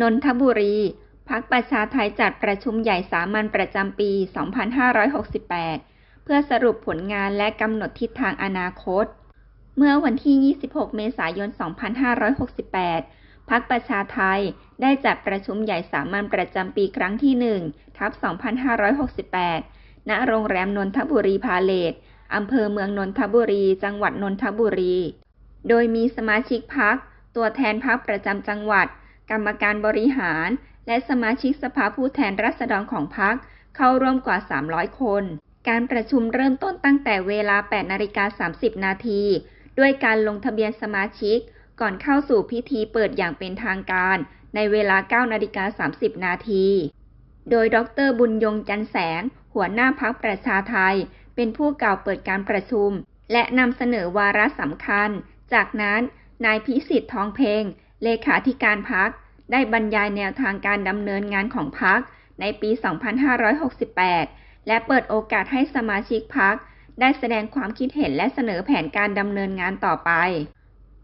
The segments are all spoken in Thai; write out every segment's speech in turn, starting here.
นนทบุรี พักประชาไทยจัดประชุมใหญ่สามัญประจำปี 2568 เพื่อสรุปผลงานและกำหนดทิศทางอนาคต เมื่อวันที่ 26 เมษายน 2568 พักประชาไทยได้จัดประชุมใหญ่สามัญประจำปีครั้งที่ 1 ทับ 2568 ณ โรงแรมนนทบุรีพาเลทอำเภอเมืองนนทบุรี จังหวัดนนทบุรี โดยมีสมาชิกพัก ตัวแทนพักประจำจังหวัด กรรมการบริหาร และสมาชิกสภาผู้แทนราษฎรของพักเข้าร่วมกว่า 300 คน การประชุมเริ่มต้นตั้งแต่เวลา 8นาฬิกา30 นาที ด้วยการลงทะเบียนสมาชิก ก่อนเข้าสู่พิธีเปิดอย่างเป็นทางการ ในเวลา9นาฬิกา30 นาที โดยดรบุญยงจันแสง หัวหน้าพักประชาไทย เป็นผู้กล่าวเปิดการประชุม และนำเสนอวาระสำคัญ จากนั้นนายพิสิทธิ์ทองเพลงเลขาธิการพัก ได้บรรยายแนวทางการดำเนินงานของพักในปี 2568 และเปิดโอกาสให้สมาชิกพักได้แสดงความคิดเห็นและเสนอแผนการดำเนินงานต่อไป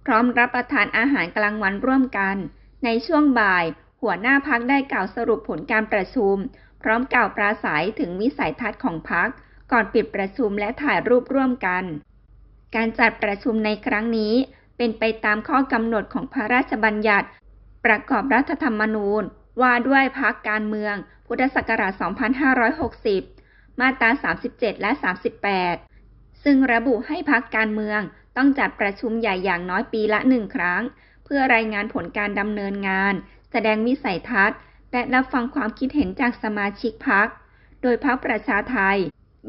พร้อมรับประทานอาหารกลางวันร่วมกัน ในช่วงบ่าย หัวหน้าพักได้กล่าวสรุปผลการประชุม พร้อมกล่าวปราศัยถึงวิสัยทัศน์ของพักก่อนปิดประชุมและถ่ายรูปร่วมกัน การจัดประชุมในครั้งนี้เป็นไปตามข้อกำหนดของพระราชบัญญัติ ประกอบรัฐธรรมนูญว่าด้วยพักการเมือง พุทธศักราช 2560 มาตรา 37 และ 38 ซึ่งระบุให้พักการเมืองต้องจัดประชุมใหญ่อย่างน้อยปีละหนึ่งครั้ง เพื่อรายงานผลการดำเนินงาน แสดงวิสัยทัศน์ และรับฟังความคิดเห็นจากสมาชิกพักโดยพักประชาไทย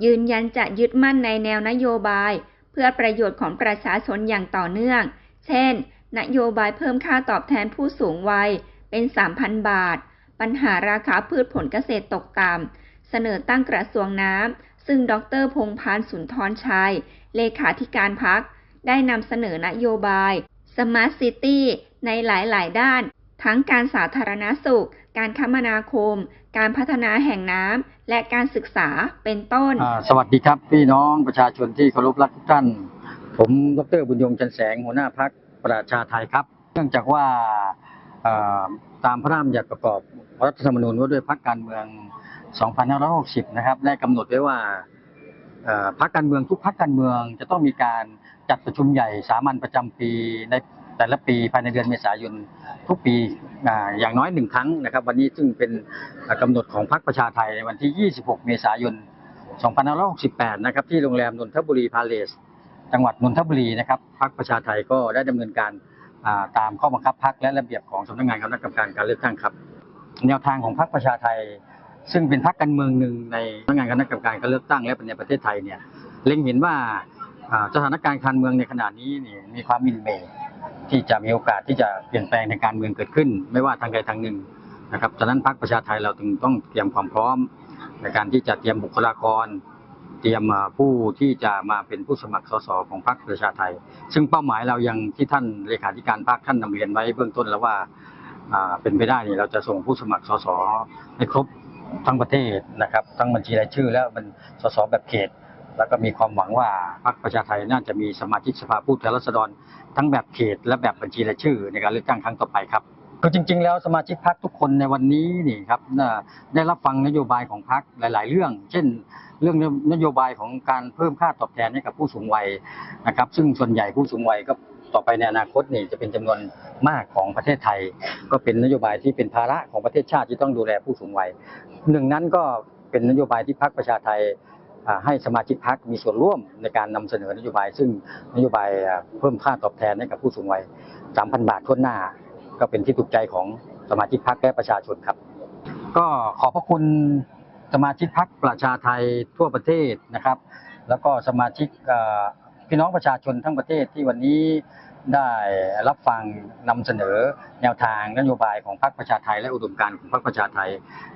ยืนยันจะยึดมั่นในแนวนโยบาย เพื่อประโยชน์ของประชาชนอย่างต่อเนื่อง เช่น นโยบายเพิ่มค่าตอบแทนผู้สูงวัยเป็น 3,000 บาท ปัญหาราคาพืชผลเกษตรตกต่ำ เสนอตั้งกระทรวงน้ำ ซึ่งดรพงษ์พานสุนทรชัย เลขาธิการพัก ได้นำเสนอนโยบาย Smart City ในหลาย ๆ ด้าน ทั้งการสาธารณสุข การคมนาคม การพัฒนาแห่งน้ำ และการศึกษา เป็นต้น สวัสดีครับ พี่น้องประชาชนที่เคารพรักทุกท่าน ผม ดรบุญยงจันแสง หัวหน้าพัก ประชาไทยครับ เนื่องจากว่าตามพระราชบัญญัติประกอบรัฐธรรมนูญว่าด้วยพักการเมือง 2560 นะครับได้กำหนดไว้ว่าพักการเมืองทุกพักการเมืองจะต้องมีการจัดประชุมใหญ่สามัญประจำปีในแต่ละปีภายในเดือนเมษายนทุกปีอย่างน้อยหนึ่งครั้งนะครับ วันนี้ซึ่งเป็นอ่ากำหนดของพรรคประชาไทยในวันที่ 26 เมษายน 2568 นะครับที่โรงแรมนนทบุรีพาเลส จังหวัดนนทบุรีนะครับพรรคประชาไทยก็ได้ดำเนินการตามข้อบังคับพรรคและระเบียบของสำนักงานคณะกรรมการการเลือกตั้งครับ แนวทางของพรรคประชาไทย ซึ่งเป็นพรรคการเมืองหนึ่งในสำนักงานคณะกรรมการการเลือกตั้งและในประเทศไทยเนี่ยเล็งเห็นว่าสถานการณ์การเมืองในขณะนี้นี่มีความมินเมที่จะมีโอกาสที่จะเปลี่ยนแปลงในการเมืองเกิดขึ้น ไม่ว่าทางใดทางหนึ่งนะครับฉะนั้นพรรคประชาไทยเราจึงต้องเตรียมความพร้อมในการที่จะเตรียมบุคลากร เตรียมผู้ที่จะมาเป็นผู้สมัครสสของพรรคประชาไทย ซึ่งเป้าหมายเรายังที่ท่านเลขาธิการพรรคท่านนำเรียนไว้เบื้องต้นแล้วว่าเป็นไปได้เนี่ยเราจะส่งผู้สมัครสสให้ครบทั้งประเทศนะครับ ทั้งบัญชีรายชื่อและเป็นสสแบบเขต แล้วก็มีความหวังว่าพรรคประชาไทยน่าจะมีสมาชิกสภาผู้แทนราษฎรทั้งแบบเขตและแบบบัญชีรายชื่อในการเลือกตั้งครั้งต่อไปครับ คือจริง ๆ แล้วสมาชิกพรรคทุกคนในวันนี้นี่ครับน่าได้รับฟังนโยบายของพรรคหลาย ๆ เรื่อง เช่น เรื่องนโยบายของการเพิ่มค่าตอบแทนให้กับผู้สูงวัยนะครับ ซึ่งส่วนใหญ่ผู้สูงวัยก็ต่อไปในอนาคตนี่จะเป็นจำนวนมากของประเทศไทย ก็เป็นนโยบายที่เป็นภาระของประเทศชาติที่ต้องดูแลผู้สูงวัยหนึ่งนั้นก็เป็นนโยบายที่พรรคประชาไทยให้สมาชิกพรรคมีส่วนร่วมในการนำเสนอนโยบาย ซึ่งนโยบายเพิ่มค่าตอบแทนให้กับผู้สูงวัย 3,000 บาททั่วหน้า ก็เป็นที่ถูกใจของสมาชิกพรรคและประชาชนครับ ก็ขอบพระคุณสมาชิกพรรคประชาไทยทั่วประเทศนะครับ แล้วก็สมาชิกพี่น้องประชาชนทั้งประเทศที่วันนี้ได้รับฟังนำเสนอแนวทางนโยบายของพรรคประชาไทยและอุดมการณ์ของพรรคประชาไทย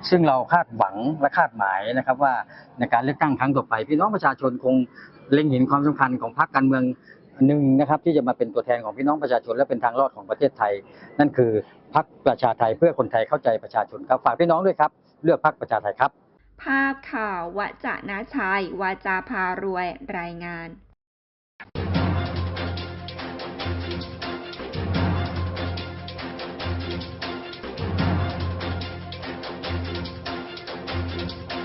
ซึ่งเราคาดหวังและคาดหมายนะครับว่าในการเลือกตั้งครั้งต่อไป พี่น้องประชาชนคงเล็งเห็นความสำคัญของพรรคการเมือง หนึ่งนะครับที่จะมาเป็นตัวแทนของพี่น้องประชาชนและเป็นทางรอดของประเทศไทย นั่นคือพรรคประชาไทยเพื่อคนไทยเข้าใจประชาชนครับฝากพี่น้องด้วยครับ เลือกพรรคประชาไทยครับ ภาพข่าววจนะชัยวาจาพารวยรายงาน